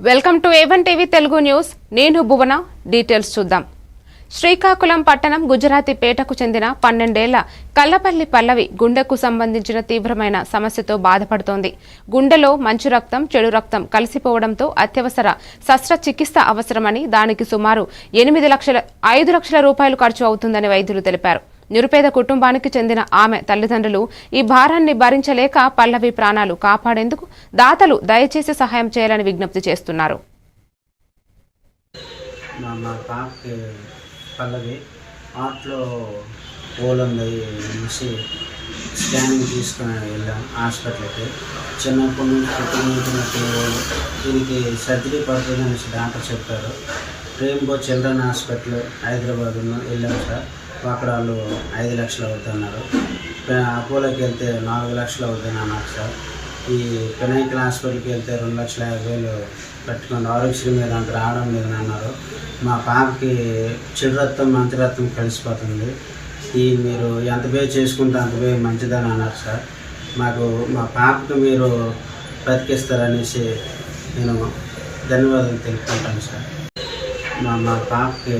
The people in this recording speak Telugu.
Welcome to A one TV Telugu news. నేను భువన. డీటెయిల్స్ చూద్దాం. శ్రీకాకుళం పట్టణం గుజరాతీ పేటకు చెందిన పన్నెండేళ్ళ కల్లపల్లి పల్లవి గుండెకు సంబంధించిన తీవ్రమైన సమస్యతో బాధపడుతోంది. గుండెలో మంచు రక్తం చెడు రక్తం కలిసిపోవడంతో అత్యవసర శస్త్రచికిత్స అవసరమని దానికి సుమారు ఎనిమిది లక్షల ఐదు లక్షల రూపాయలు ఖర్చు అవుతుందని వైద్యులు తెలిపారు. నిరుపేద కుటుంబానికి చెందిన ఆమె తల్లిదండ్రులు ఈ భారాన్ని భరించలేక పల్లవి ప్రాణాలు కాపాడేందుకు దాతలు దయచేసి సహాయం చేయాలని విజ్ఞప్తి చేస్తున్నారు. పల్లవి హార్ట్లో హోల్ ఉంది స్కానింగ్ తీసుకుని వెళ్ళాం హాస్పిటల్కి. చిన్నప్పటి నుంచి పుట్టినటువంటి దీనికి సర్జరీ పడుతుంది అనేసి డాక్టర్ చెప్పారు. రేంబో చిల్డ్రన్ హాస్పిటల్ హైదరాబాద్ వెళ్ళాం సార్. అక్కడ వాళ్ళు ఐదు లక్షలు అవుతున్నారు. అపోలోకి వెళ్తే నాలుగు లక్షలు అవుతుంది అన్నారు సార్. ఈ పినాయికల్ హాస్పిటల్కి వెళ్తే రెండు లక్షల యాభై వేలు పెట్టుకోండి ఆరోగ్యశ్రీ మీద అంత రావడం లేదని అన్నారు. మా పాపకి చెడు రక్తం మంచి రక్తం కలిసిపోతుంది. ఈ మీరు ఎంత పే చేసుకుంటే అంత పే మంచిదని అన్నారు సార్. మాకు మా పాపకి మీరు బ్రతికిస్తారనేసి నేను ధన్యవాదాలు తెలుపుకుంటాను సార్. మా మా పాపకి